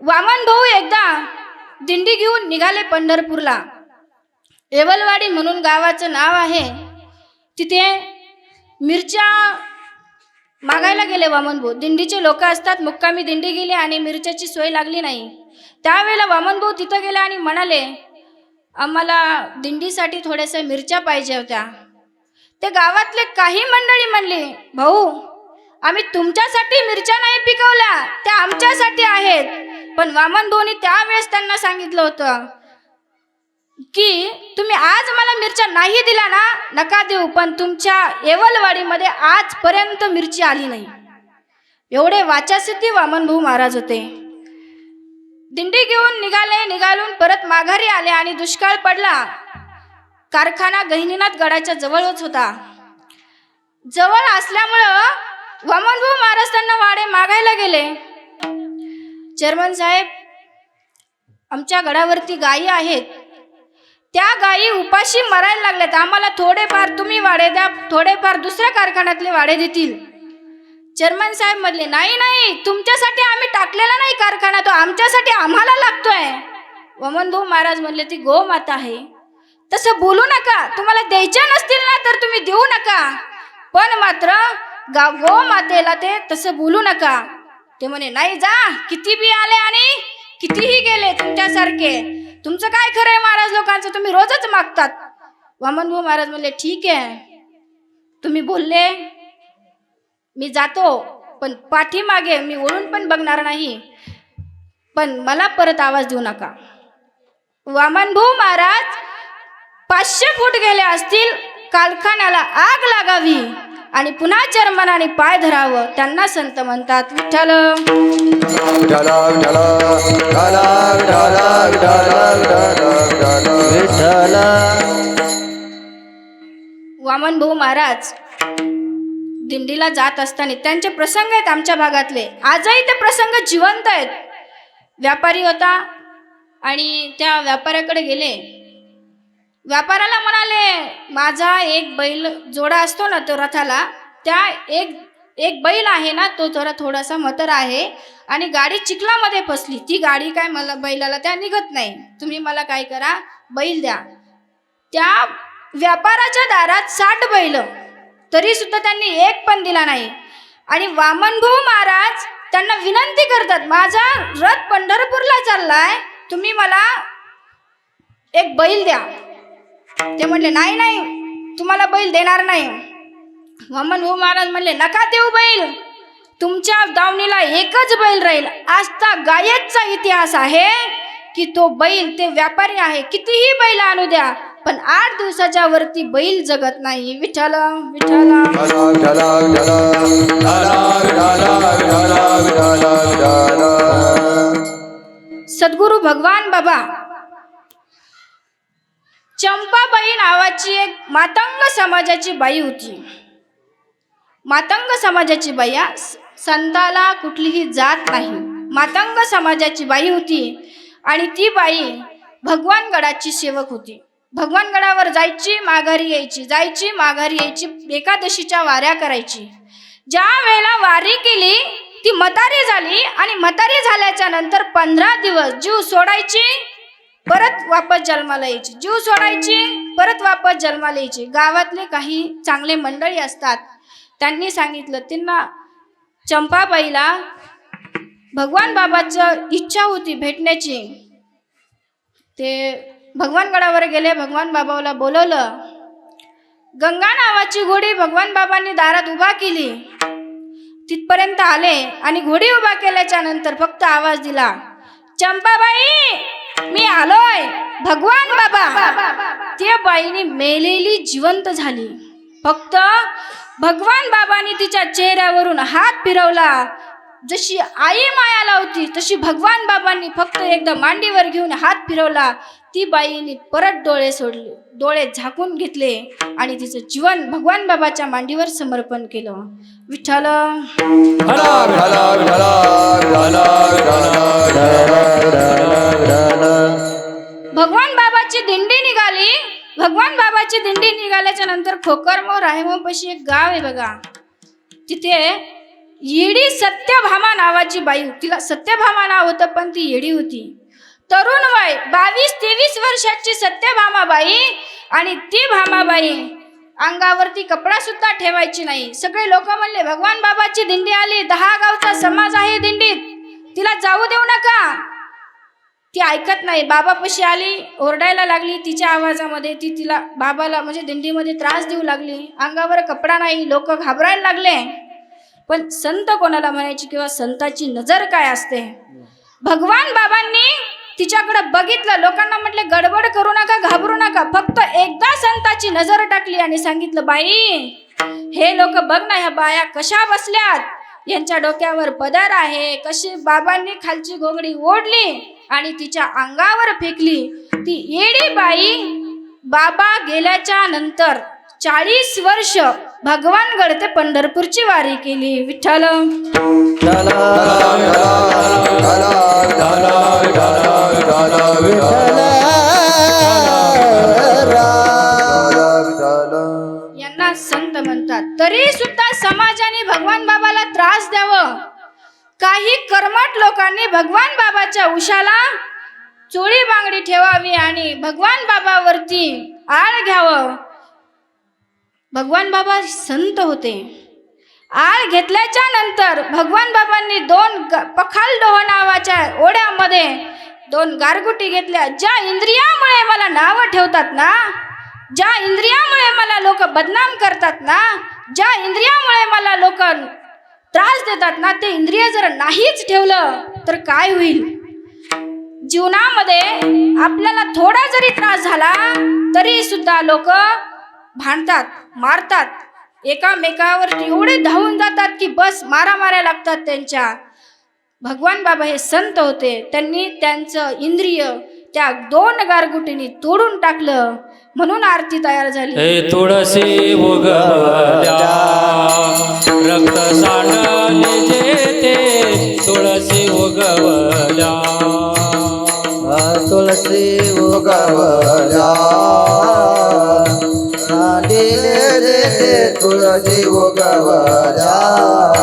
वामन भाऊ एकदा दिंडी घेऊन निघाले पंढरपूरला. एवलवाडी म्हणून गावाचं नाव आहे. तिथे मिरच्या मागायला गेले वामन भाऊ. दिंडीचे लोक असतात मुक्कामी दिंडी गेली आणि मिरच्याची सोय लागली नाही. त्यावेळेला वामन भाऊ तिथं गेले आणि म्हणाले आम्हाला दिंडीसाठी थोड्याशा मिरच्या पाहिजे होत्या. ते गावातले काही मंडळी म्हणली भाऊ आम्ही तुमच्यासाठी मिरच्या नाही पिकवल्या त्या आमच्यासाठी आहेत. पण वामन भाऊनी त्यावेळेस त्यांना सांगितलं होतं की तुम्ही आज मला मिरच्या नाही दिला ना नका देऊ पण तुमच्या येवलवाडीमध्ये आजपर्यंत मिरची आली नाही. एवढे वाचासिद्धी वामनभाऊ महाराज होते. दिंडी घेऊन निघाले निघालून परत माघारी आले आणि दुष्काळ पडला. कारखाना गहिनीनाथ गडाच्या जवळच होता. जवळ असल्यामुळं वामनभाऊ महाराज त्यांना वाडे मागायला गेले. चेअरमन साहेब आमच्या गडावरती गायी आहेत. त्या गायी उपाशी मरायला लागल्यात. आम्हाला थोडेफार तुम्ही वाडे द्या थोडेफार दुसऱ्या कारखान्यातले वाडे देतील. चेअरमन साहेब म्हटले नाही नाही तुमच्यासाठी आम्ही टाकलेला नाही कारखाना तो आमच्यासाठी आम्हाला लागतोय. वमन महाराज म्हणले ती गो माता आहे. तसं बोलू नका. तुम्हाला द्यायच्या नसतील ना तर तुम्ही देऊ नका. पण मात्र गा गो मातेला ते तसं बोलू नका. ते म्हणे नाही जा किती बी आले आणि कितीही गेले तुमच्यासारखे. तुमचं काय खरंय महाराज लोकांचं? तुम्ही रोजच मागतात. वामन भाऊ महाराज म्हणले ठीक आहे. तुम्ही बोलले. मी जातो पण पाठीमागे मी ओळून पण बघणार नाही. पण मला परत आवाज देऊ नका. वामनभाऊ महाराज पाचशे फूट गेले असतील कारखान्याला आग लागावी. आणि पुन्हा चर्मनाने पाय धरावं. त्यांना संत म्हणतात विठ्ठल वामन भाऊ महाराज दिंडीला जात असताना त्यांचे प्रसंग आहेत आमच्या भागातले. आजही ते प्रसंग जिवंत आहेत. व्यापारी होता आणि त्या व्यापाऱ्याकडे गेले. व्यापाऱ्याला म्हणाले माझा एक बैल जोडा असतो ना तो रथाला त्या एक एक बैल आहे ना तो जरा थोडासा मतर आहे आणि गाडी चिखलामध्ये फसली. ती गाडी काय मला बैलाला त्या निघत नाही. तुम्ही मला काय करा बैल द्या. त्या व्यापाराच्या दारात साठ बैल. तरी सुद्धा त्यांनी एक पण दिला नाही. आणि वामनभाऊ महाराज त्यांना विनंती करतात माझा रथ पंढरपूरला चाललाय तुम्ही मला एक बैल द्या. ते म्हणले नाही नाही तुम्हाला बैल देणार नाही. वामनभाऊ हो महाराज म्हणले नका देऊ बैल. तुमच्या दावणीला एकच बैल राहील. आजचा गायकचा इतिहास आहे की तो बैल ते व्यापारी आहे. कितीही बैल आणू द्या पण आठ दिवसाच्या वरती बैल जगत नाही. विचार विचार विठाला विठाला सद्गुरू भगवान बाबा चंपाबाई नावाची एक मातंग समाजाची बाई होती. मातंग समाजाची बाई स- संताला कुठलीही जात नाही. मातंग समाजाची बाई होती आणि ती बाई भगवानगडाची सेवक होती. भगवानगडावर जायची माघारी यायची जायची माघारी यायची एकादशीच्या वाऱ्या करायची. ज्या वेळेला वारी केली ती मतारी झाली आणि मतारी झाल्याच्यानंतर पंधरा दिवस जीव सोडायची परत वापस जन्माला यायची. जीव सोडायची परत वापस जन्माला यायची. गावातले काही चांगले मंडळी असतात. त्यांनी सांगितलं त्यांना चंपाबाईला भगवान बाबाचं इच्छा होती भेटण्याची. ते भगवानगडावर गेले भगवान बाबाला बोलवलं. गंगा नावाची घोडी भगवान बाबांनी दारात उभा केली. तिथपर्यंत आले आणि घोडी उभा केल्याच्यानंतर फक्त आवाज दिला चंपाबाई मी आलोय. भगवान बाबा. त्या बाईने मेलेली जिवंत झाली. फक्त भगवान बाबांनी तिच्या चेहऱ्यावरून हात फिरवला. जशी आई माया लावती तशी भगवान बाबांनी फक्त एकदा मांडीवर घेऊन हात फिरवला. ती बाईने परत डोळे सोडले डोळे झाकून घेतले आणि तिचं जीवन भगवान बाबाच्या मांडीवर समर्पण केलं. विठ्ठल. गावाची दिंडी निघाल्याच्या नंतर खोकरमो राहेमो एक गाव आहे बघा. तिथे येडी सत्यभामा नावाची बाई तिला सत्यभामा नाव होतं पण ती येडी होती. तरुण वय बावीस तेवीस वर्षाची सत्यभामा बाई आणि ती भामाबाई अंगावरती कपडा सुद्धा ठेवायची नाही. सगळे लोक म्हणले भगवान बाबाची दिंडी आली दहा गावचा समाज आहे दिंडीत. तिला जाऊ देऊ नका. ती ऐकत नाही. बाबापाशी आली ओरडायला लागली तिच्या आवाजामध्ये. ती तिला बाबाला म्हणजे दिंडीमध्ये त्रास देऊ लागली. अंगावर कपडा नाही लोक घाबरायला लागले. पण संत कोणाला म्हणायची किंवा संताची नजर काय असते? भगवान बाबांनी तिच्याकडे बघितलं. लोकांना म्हटले गडबड करू नका घाबरू नका. फक्त एकदा संताची नजर टाकली आणि सांगितलं बाई हे लोक बघ ना ह्या बाया कशा बसल्यात? यांच्या डोक्यावर पदर आहे. कशी बाबांनी खालची घोंगडी ओढली आणि तिच्या अंगावर फेकली. ती येडी बाई बाबा गेल्याच्यानंतर चाळीस वर्ष भगवानगड ते पंढरपूरची वारी केली. विठ्ठल. यांना संत म्हणतात. तरी सुद्धा समाजाने भगवान त्रास द्यावं. काही कर्मट लोकांनी भगवान बाबाच्या उशाला चोळी बांगडी ठेवावी आणि भगवान बाबावरती आळ घ्यावं. भगवान बाबा संत होते. आळ घेतल्याच्या नंतर भगवान बाबांनी दोन ग- पखाल डोह नावाच्या ओढ्यामध्ये दोन गारगुटी घेतल्या. ज्या इंद्रियामुळे मला नावं ठेवतात ना ज्या इंद्रियामुळे मला लोक बदनाम करतात ना ज्या इंद्रियामुळे मला लोक त्रास देतात ना ते इंद्रिय जर नाहीच ठेवलं तर काय होईल? जीवनामध्ये आपल्याला थोडा जरी त्रास झाला तरी सुद्धा लोक भांडतात मारतात. एकामेकावर एवढे धावून जातात की बस मारा मारा लागतात त्यांच्या. भगवान बाबा हे संत होते. त्यांनी त्यांचं इंद्रिय त्या दोन गारगुटीने तोडून टाकलं. म्हणून आरती तयार झाली. हे तुळशी रक्त सांडले जेते तुळशी उगवल्या. तुलसी उगवल्या. दिले जेते तुळसी उगवल्या.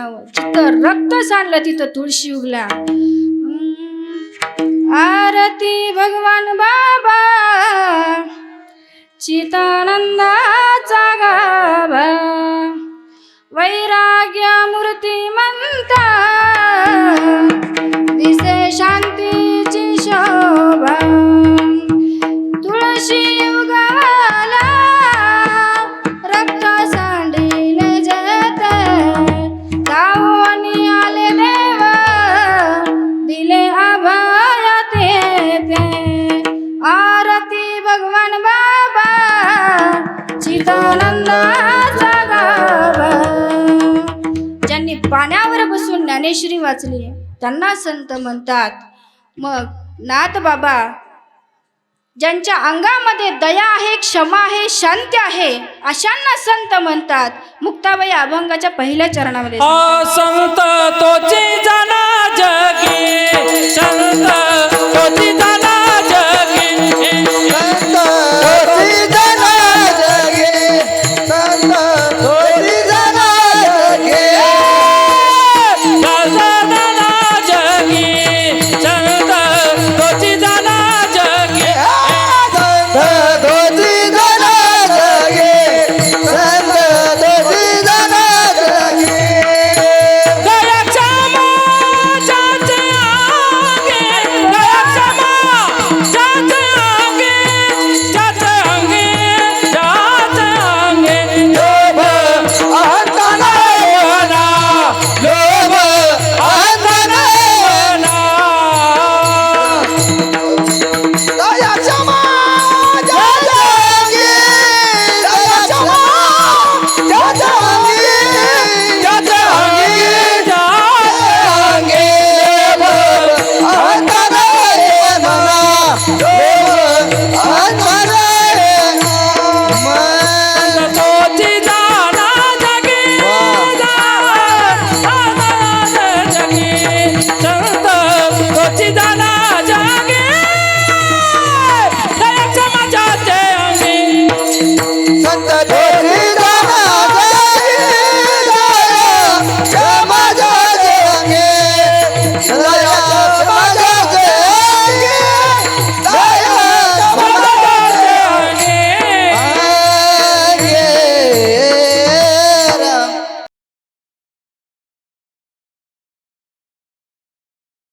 संत म्हणावं जिथं रक्त सांडलं तिथं तुळशी उगल्या. आरती भगवान बाबा. चितानंदाचा ज्ञानेश्वरी वाचली त्यांना संत म्हणतात मग नाथ बाबा ज्यांच्या अंगामध्ये दया आहे क्षमा आहे शांती आहे अशांना संत म्हणतात. मुक्ताबाई अभंगाच्या पहिल्या चरणामध्ये संत तोची जाना जगी संत तोची जाना